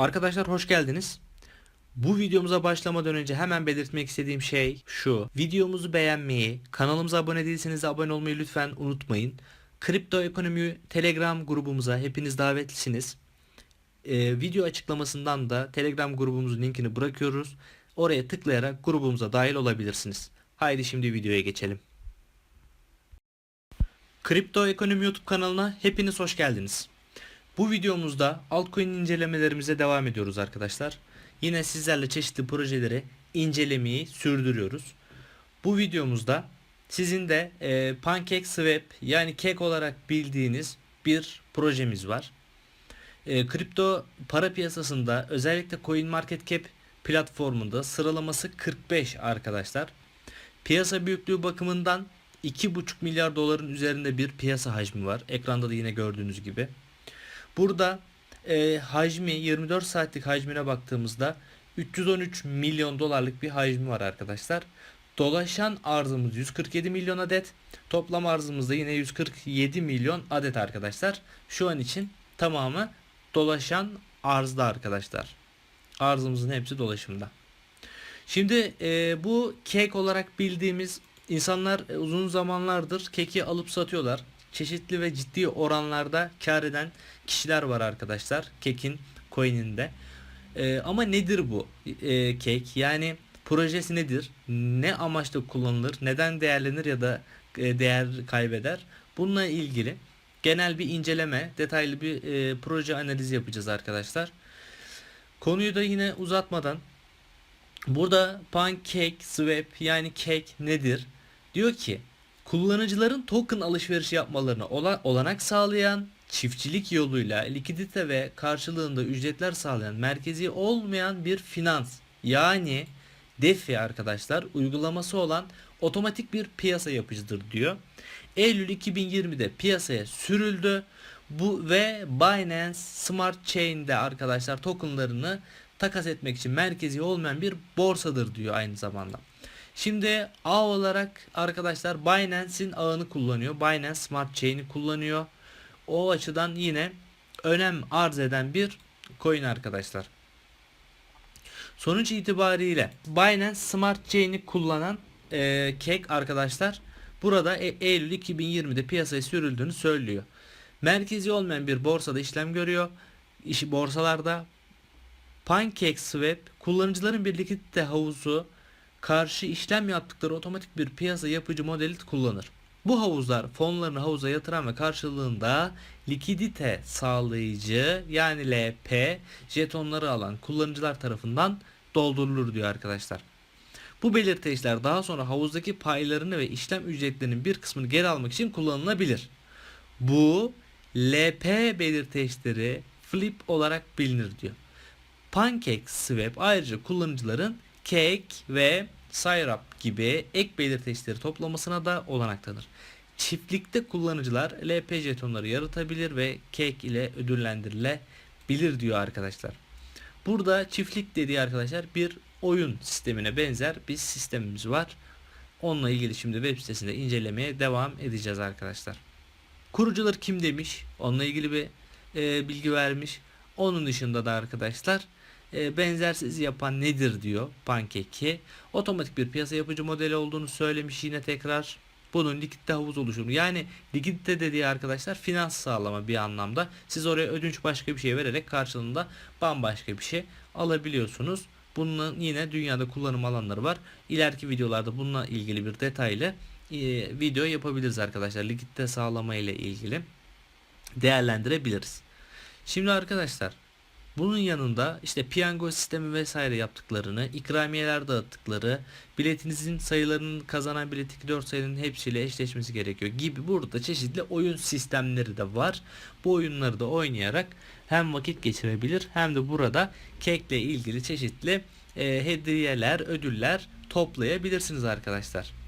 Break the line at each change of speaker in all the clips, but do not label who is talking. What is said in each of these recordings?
Arkadaşlar hoş geldiniz. Bu videomuza başlamadan önce hemen belirtmek istediğim şey şu. Videomuzu beğenmeyi, kanalımıza abone değilseniz de abone olmayı lütfen unutmayın. Kripto Ekonomi Telegram grubumuza hepiniz davetlisiniz. Ee, video açıklamasından da Telegram grubumuzun linkini bırakıyoruz. Oraya tıklayarak grubumuza dahil olabilirsiniz. Haydi şimdi videoya geçelim. Kripto Ekonomi YouTube kanalına hepiniz hoş geldiniz. Bu videomuzda altcoin incelemelerimize devam ediyoruz arkadaşlar. Yine sizlerle çeşitli projeleri incelemeyi sürdürüyoruz. Bu videomuzda sizin de e, PancakeSwap yani Cake olarak bildiğiniz bir projemiz var. E, kripto para piyasasında özellikle CoinMarketCap platformunda sıralaması 45 arkadaşlar. Piyasa büyüklüğü bakımından 2,5 milyar doların üzerinde bir piyasa hacmi var. Ekranda da yine gördüğünüz gibi. Burada e, hacmi 24 saatlik hacmine baktığımızda 313 milyon dolarlık bir hacmi var arkadaşlar. Dolaşan arzımız 147 milyon adet. Toplam arzımız da yine 147 milyon adet arkadaşlar. Şu an için tamamı dolaşan arzda arkadaşlar. Arzımızın hepsi dolaşımda. Şimdi e, bu kek olarak bildiğimiz insanlar e, uzun zamanlardır keki alıp satıyorlar. Çeşitli ve ciddi oranlarda kar eden kişiler var arkadaşlar. Kekin coin'inde. E, ama nedir bu e, kek? Yani projesi nedir? Ne amaçla kullanılır? Neden değerlenir ya da e, değer kaybeder? Bununla ilgili genel bir inceleme, detaylı bir e, proje analizi yapacağız arkadaşlar. Konuyu da yine uzatmadan burada pancake swap yani cake nedir? Diyor ki kullanıcıların token alışverişi yapmalarına ola- olanak sağlayan çiftçilik yoluyla likidite ve karşılığında ücretler sağlayan merkezi olmayan bir finans yani DeFi arkadaşlar uygulaması olan otomatik bir piyasa yapıcıdır diyor. Eylül 2020'de piyasaya sürüldü. Bu ve Binance Smart Chain'de arkadaşlar tokenlarını takas etmek için merkezi olmayan bir borsadır diyor aynı zamanda. Şimdi ağ olarak arkadaşlar Binance'in ağını kullanıyor. Binance Smart Chain'i kullanıyor. O açıdan yine önem arz eden bir coin arkadaşlar. Sonuç itibariyle Binance Smart Chain'i kullanan e, Cake arkadaşlar burada e- Eylül 2020'de piyasaya sürüldüğünü söylüyor. Merkezi olmayan bir borsada işlem görüyor. İşi borsalarda PancakeSwap kullanıcıların bir likidite havuzu karşı işlem yaptıkları otomatik bir piyasa yapıcı modeli kullanır. Bu havuzlar fonlarını havuza yatıran ve karşılığında likidite sağlayıcı yani LP jetonları alan kullanıcılar tarafından doldurulur diyor arkadaşlar. Bu belirteçler daha sonra havuzdaki paylarını ve işlem ücretlerinin bir kısmını geri almak için kullanılabilir. Bu LP belirteçleri flip olarak bilinir diyor. PancakeSwap ayrıca kullanıcıların Cake ve Syrup gibi ek belirteçleri toplamasına da olanak tanır. Çiftlikte kullanıcılar LP jetonları yaratabilir ve Cake ile ödüllendirilebilir diyor arkadaşlar. Burada çiftlik dediği arkadaşlar bir oyun sistemine benzer bir sistemimiz var. Onunla ilgili şimdi web sitesinde incelemeye devam edeceğiz arkadaşlar. Kurucular kim demiş? Onunla ilgili bir e, bilgi vermiş. Onun dışında da arkadaşlar e, benzersiz yapan nedir diyor Pancake'i. Otomatik bir piyasa yapıcı modeli olduğunu söylemiş yine tekrar. Bunun likidite havuz oluşumu. Yani likidite dediği arkadaşlar finans sağlama bir anlamda. Siz oraya ödünç başka bir şey vererek karşılığında bambaşka bir şey alabiliyorsunuz. Bunun yine dünyada kullanım alanları var. İleriki videolarda bununla ilgili bir detaylı e, video yapabiliriz arkadaşlar. Likidite sağlama ile ilgili değerlendirebiliriz. Şimdi arkadaşlar bunun yanında işte piyango sistemi vesaire yaptıklarını, ikramiyeler dağıttıkları, biletinizin sayılarının kazanan bilet 4 sayının hepsiyle eşleşmesi gerekiyor gibi burada çeşitli oyun sistemleri de var. Bu oyunları da oynayarak hem vakit geçirebilir hem de burada kekle ilgili çeşitli e, hediyeler, ödüller toplayabilirsiniz arkadaşlar.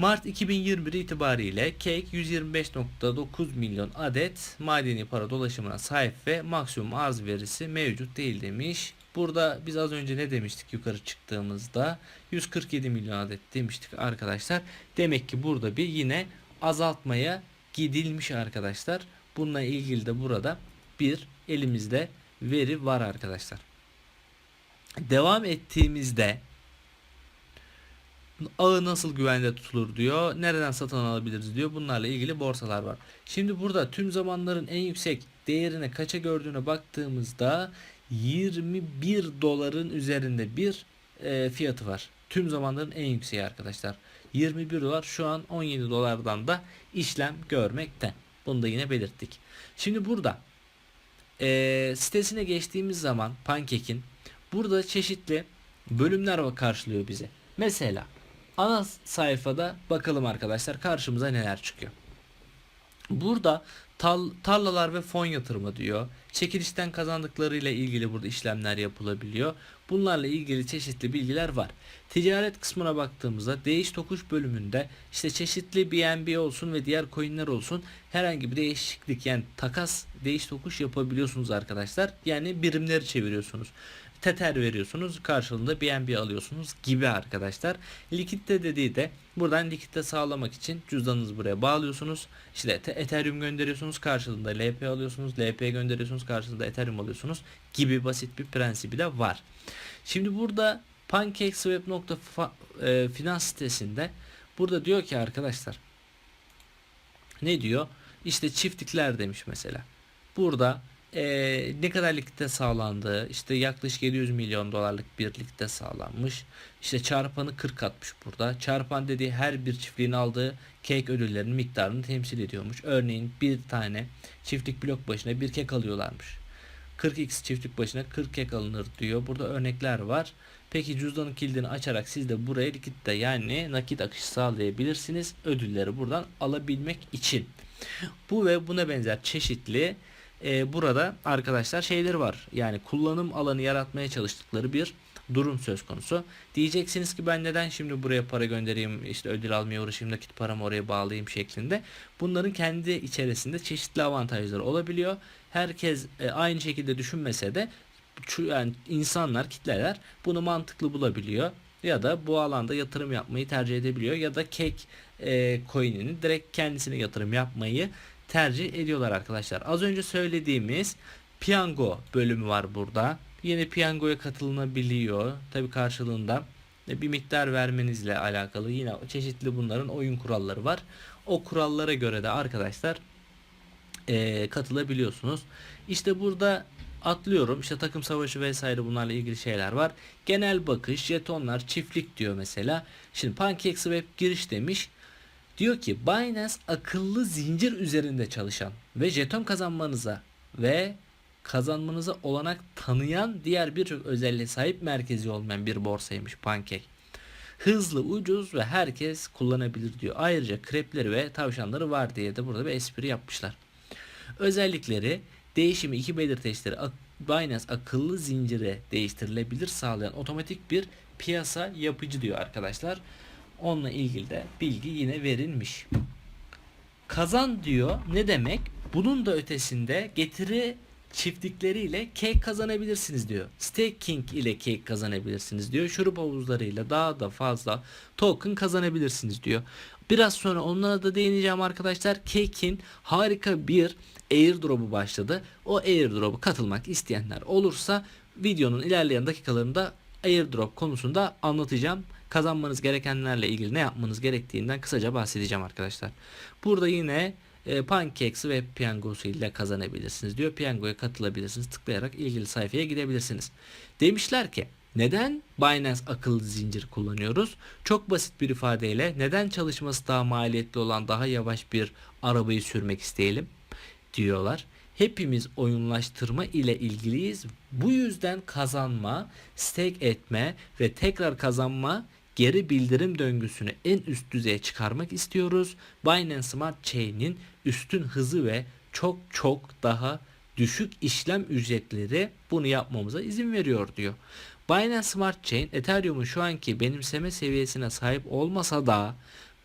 Mart 2021 itibariyle Cake 125.9 milyon adet madeni para dolaşımına sahip ve maksimum arz verisi mevcut değil demiş. Burada biz az önce ne demiştik yukarı çıktığımızda 147 milyon adet demiştik arkadaşlar. Demek ki burada bir yine azaltmaya gidilmiş arkadaşlar. Bununla ilgili de burada bir elimizde veri var arkadaşlar. Devam ettiğimizde ağı nasıl güvende tutulur diyor. Nereden satın alabiliriz diyor. Bunlarla ilgili borsalar var. Şimdi burada tüm zamanların en yüksek değerine kaça gördüğüne baktığımızda 21 doların üzerinde bir e, fiyatı var. Tüm zamanların en yükseği arkadaşlar. 21 dolar şu an 17 dolardan da işlem görmekte. Bunu da yine belirttik. Şimdi burada e, sitesine geçtiğimiz zaman Pancake'in burada çeşitli bölümler karşılıyor bize. Mesela ana sayfada bakalım arkadaşlar karşımıza neler çıkıyor. Burada tal, tarlalar ve fon yatırımı diyor. Çekilişten kazandıklarıyla ilgili burada işlemler yapılabiliyor. Bunlarla ilgili çeşitli bilgiler var. Ticaret kısmına baktığımızda değiş tokuş bölümünde işte çeşitli BNB olsun ve diğer coinler olsun herhangi bir değişiklik yani takas değiş tokuş yapabiliyorsunuz arkadaşlar. Yani birimleri çeviriyorsunuz. Tether veriyorsunuz karşılığında BNB alıyorsunuz gibi arkadaşlar. Likitte dediği de buradan likitte sağlamak için cüzdanınızı buraya bağlıyorsunuz. İşte Ethereum gönderiyorsunuz karşılığında LP alıyorsunuz. LP gönderiyorsunuz karşılığında Ethereum alıyorsunuz gibi basit bir prensibi de var. Şimdi burada PancakeSwap.finans sitesinde burada diyor ki arkadaşlar ne diyor? İşte çiftlikler demiş mesela. Burada e, ne kadar likte sağlandığı işte yaklaşık 700 milyon dolarlık bir likte sağlanmış. İşte çarpanı 40 atmış burada. Çarpan dediği her bir çiftliğin aldığı kek ödüllerinin miktarını temsil ediyormuş. Örneğin bir tane çiftlik blok başına bir kek alıyorlarmış. 40x çiftlik başına 40 kek alınır diyor. Burada örnekler var. Peki cüzdanın kilidini açarak siz de buraya likitte yani nakit akışı sağlayabilirsiniz. Ödülleri buradan alabilmek için. Bu ve buna benzer çeşitli e, burada arkadaşlar şeyleri var. Yani kullanım alanı yaratmaya çalıştıkları bir durum söz konusu. Diyeceksiniz ki ben neden şimdi buraya para göndereyim işte ödül almaya uğraşayım nakit paramı oraya bağlayayım şeklinde. Bunların kendi içerisinde çeşitli avantajları olabiliyor. Herkes e, aynı şekilde düşünmese de yani insanlar, kitleler bunu mantıklı bulabiliyor ya da bu alanda yatırım yapmayı tercih edebiliyor ya da kek e, coin'ini direkt kendisine yatırım yapmayı tercih ediyorlar arkadaşlar. Az önce söylediğimiz piyango bölümü var burada. Yine piyangoya katılınabiliyor. Tabi karşılığında bir miktar vermenizle alakalı yine çeşitli bunların oyun kuralları var. O kurallara göre de arkadaşlar e, katılabiliyorsunuz. İşte burada atlıyorum. İşte takım savaşı vesaire bunlarla ilgili şeyler var. Genel bakış, jetonlar, çiftlik diyor mesela. Şimdi PancakeSwap giriş demiş. Diyor ki Binance akıllı zincir üzerinde çalışan ve jeton kazanmanıza ve kazanmanıza olanak tanıyan diğer birçok özelliğe sahip merkezi olmayan bir borsaymış Pancake. Hızlı, ucuz ve herkes kullanabilir diyor. Ayrıca krepleri ve tavşanları var diye de burada bir espri yapmışlar. Özellikleri değişimi iki belirteçleri Binance akıllı zincire değiştirilebilir sağlayan otomatik bir piyasa yapıcı diyor arkadaşlar. Onunla ilgili de bilgi yine verilmiş. Kazan diyor ne demek? Bunun da ötesinde getiri çiftlikleriyle cake kazanabilirsiniz diyor. Staking ile cake kazanabilirsiniz diyor. Şurup havuzlarıyla daha da fazla token kazanabilirsiniz diyor. Biraz sonra onlara da değineceğim arkadaşlar. Cake'in harika bir airdrop'u başladı. O airdrop'u katılmak isteyenler olursa videonun ilerleyen dakikalarında airdrop konusunda anlatacağım. Kazanmanız gerekenlerle ilgili ne yapmanız gerektiğinden kısaca bahsedeceğim arkadaşlar. Burada yine e, Pancakes ve Piyangosu ile kazanabilirsiniz diyor. Piyangoya katılabilirsiniz. Tıklayarak ilgili sayfaya gidebilirsiniz. Demişler ki neden Binance akıllı zincir kullanıyoruz? Çok basit bir ifadeyle neden çalışması daha maliyetli olan daha yavaş bir arabayı sürmek isteyelim diyorlar. Hepimiz oyunlaştırma ile ilgiliyiz. Bu yüzden kazanma, stake etme ve tekrar kazanma geri bildirim döngüsünü en üst düzeye çıkarmak istiyoruz. Binance Smart Chain'in üstün hızı ve çok çok daha düşük işlem ücretleri bunu yapmamıza izin veriyor diyor. Binance Smart Chain Ethereum'un şu anki benimseme seviyesine sahip olmasa da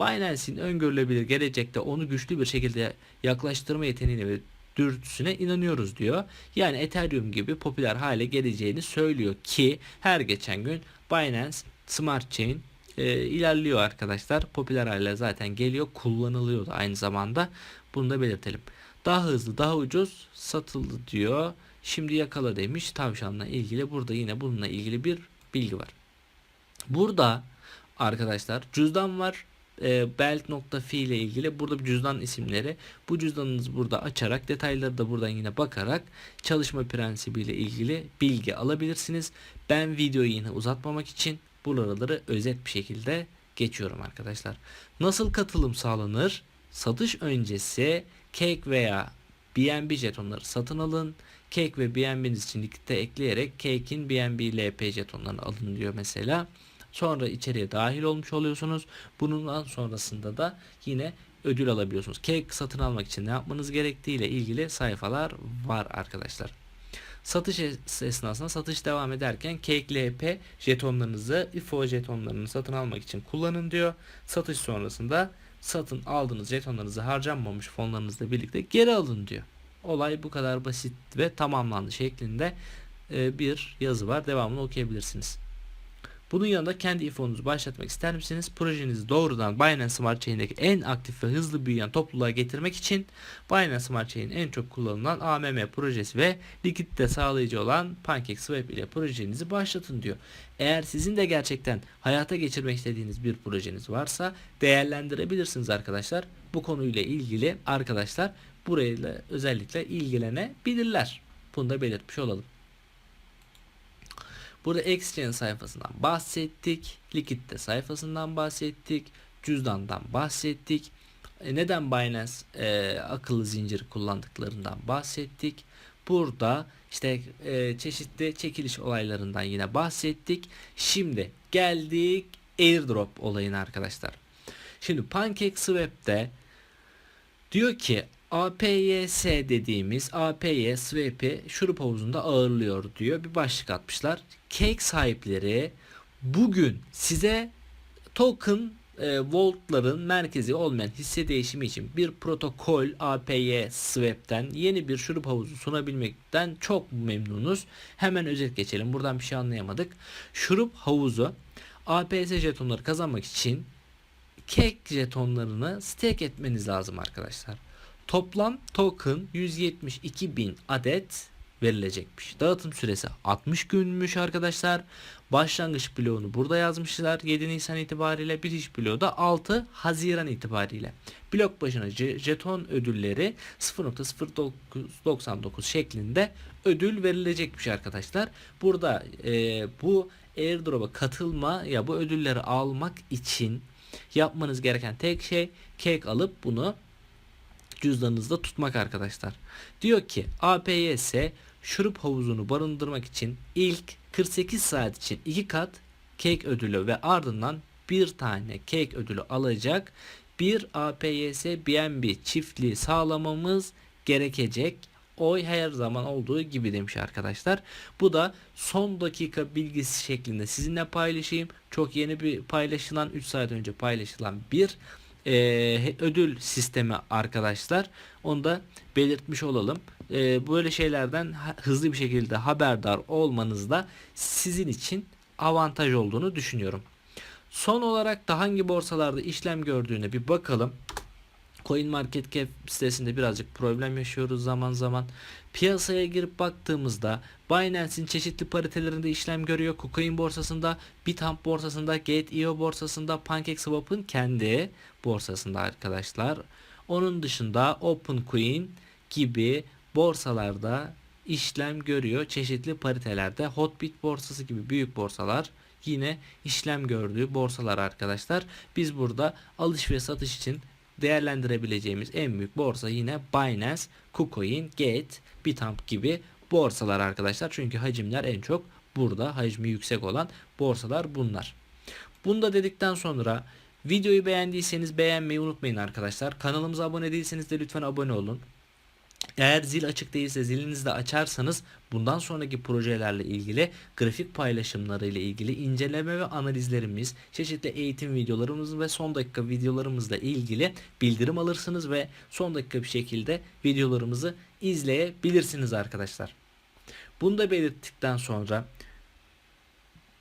Binance'in öngörülebilir gelecekte onu güçlü bir şekilde yaklaştırma yeteneğine ve dürtüsüne inanıyoruz diyor. Yani Ethereum gibi popüler hale geleceğini söylüyor ki her geçen gün Binance Smart Chain e, ilerliyor arkadaşlar. Popüler hale zaten geliyor. Kullanılıyor da aynı zamanda. Bunu da belirtelim. Daha hızlı, daha ucuz satıldı diyor. Şimdi yakala demiş tavşanla ilgili. Burada yine bununla ilgili bir bilgi var. Burada arkadaşlar cüzdan var. E, belt.fi ile ilgili burada bir cüzdan isimleri. Bu cüzdanınızı burada açarak detayları da buradan yine bakarak çalışma prensibiyle ilgili bilgi alabilirsiniz. Ben videoyu yine uzatmamak için buraları özet bir şekilde geçiyorum arkadaşlar. Nasıl katılım sağlanır? Satış öncesi Cake veya BNB jetonları satın alın. Cake ve BNB'niz için likitte ekleyerek Cake'in BNB LP jetonlarını alın diyor mesela. Sonra içeriye dahil olmuş oluyorsunuz. Bundan sonrasında da yine ödül alabiliyorsunuz. Cake satın almak için ne yapmanız gerektiği ile ilgili sayfalar var arkadaşlar. Satış es- esnasında satış devam ederken Cake LP jetonlarınızı IFO jetonlarını satın almak için kullanın diyor. Satış sonrasında satın aldığınız jetonlarınızı harcanmamış fonlarınızla birlikte geri alın diyor. Olay bu kadar basit ve tamamlandı şeklinde e, bir yazı var. Devamını okuyabilirsiniz. Bunun yanında kendi IFO'nuzu başlatmak ister misiniz? Projenizi doğrudan Binance Smart Chain'deki en aktif ve hızlı büyüyen topluluğa getirmek için Binance Smart Chain'in en çok kullanılan AMM projesi ve likitte sağlayıcı olan PancakeSwap ile projenizi başlatın diyor. Eğer sizin de gerçekten hayata geçirmek istediğiniz bir projeniz varsa değerlendirebilirsiniz arkadaşlar. Bu konuyla ilgili arkadaşlar burayla özellikle ilgilenebilirler. Bunu da belirtmiş olalım. Burada Exchange sayfasından bahsettik. Likitte sayfasından bahsettik. Cüzdandan bahsettik. E, neden Binance e, akıllı zinciri kullandıklarından bahsettik. Burada işte e, çeşitli çekiliş olaylarından yine bahsettik. Şimdi geldik airdrop olayına arkadaşlar. Şimdi PancakeSwap'te diyor ki APYS dediğimiz APY swap'i şurup havuzunda ağırlıyor diyor. Bir başlık atmışlar. Cake sahipleri bugün size token e, voltların merkezi olmayan hisse değişimi için bir protokol APY swap'ten yeni bir şurup havuzu sunabilmekten çok memnunuz. Hemen özet geçelim. Buradan bir şey anlayamadık. Şurup havuzu APS jetonları kazanmak için Cake jetonlarını stake etmeniz lazım arkadaşlar. Toplam token 172 bin adet verilecekmiş. Dağıtım süresi 60 günmüş arkadaşlar. Başlangıç bloğunu burada yazmışlar. 7 Nisan itibariyle bitiş bloğu da 6 Haziran itibariyle. Blok başına je- jeton ödülleri 0.0999 şeklinde ödül verilecekmiş arkadaşlar. Burada e, bu airdrop'a katılma ya bu ödülleri almak için yapmanız gereken tek şey cake alıp bunu cüzdanınızda tutmak arkadaşlar. Diyor ki APYS şurup havuzunu barındırmak için ilk 48 saat için 2 kat cake ödülü ve ardından bir tane cake ödülü alacak bir APYS BNB çiftliği sağlamamız gerekecek. Oy her zaman olduğu gibi demiş arkadaşlar. Bu da son dakika bilgisi şeklinde sizinle paylaşayım. Çok yeni bir paylaşılan 3 saat önce paylaşılan bir e, ödül sistemi arkadaşlar. Onu da belirtmiş olalım. E, böyle şeylerden hızlı bir şekilde haberdar olmanız da sizin için avantaj olduğunu düşünüyorum. Son olarak da hangi borsalarda işlem gördüğüne bir bakalım. CoinMarketCap sitesinde birazcık problem yaşıyoruz zaman zaman. Piyasaya girip baktığımızda Binance'in çeşitli paritelerinde işlem görüyor. KuCoin borsasında, Bithumb borsasında, Gate.io borsasında, PancakeSwap'ın kendi borsasında arkadaşlar. Onun dışında OpenCoin gibi borsalarda işlem görüyor. Çeşitli paritelerde Hotbit borsası gibi büyük borsalar yine işlem gördüğü borsalar arkadaşlar. Biz burada alış ve satış için değerlendirebileceğimiz en büyük borsa yine Binance, KuCoin, Gate, Bithumb gibi borsalar arkadaşlar. Çünkü hacimler en çok burada hacmi yüksek olan borsalar bunlar. Bunu da dedikten sonra videoyu beğendiyseniz beğenmeyi unutmayın arkadaşlar. Kanalımıza abone değilseniz de lütfen abone olun. Eğer zil açık değilse zilinizi de açarsanız bundan sonraki projelerle ilgili grafik paylaşımları ile ilgili inceleme ve analizlerimiz, çeşitli eğitim videolarımız ve son dakika videolarımızla ilgili bildirim alırsınız ve son dakika bir şekilde videolarımızı izleyebilirsiniz arkadaşlar. Bunu da belirttikten sonra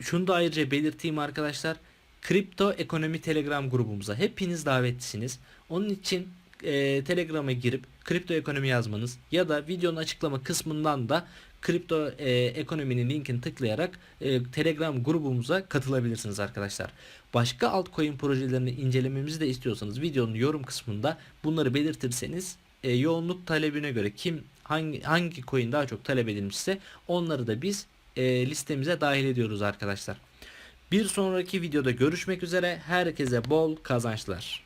şunu da ayrıca belirteyim arkadaşlar. Kripto Ekonomi Telegram grubumuza hepiniz davetlisiniz. Onun için e, Telegram'a girip kripto ekonomi yazmanız ya da videonun açıklama kısmından da kripto e, ekonominin linkini tıklayarak e, Telegram grubumuza katılabilirsiniz arkadaşlar. Başka altcoin projelerini incelememizi de istiyorsanız videonun yorum kısmında bunları belirtirseniz e, yoğunluk talebine göre kim hangi hangi coin daha çok talep edilmişse onları da biz e, listemize dahil ediyoruz arkadaşlar. Bir sonraki videoda görüşmek üzere. Herkese bol kazançlar.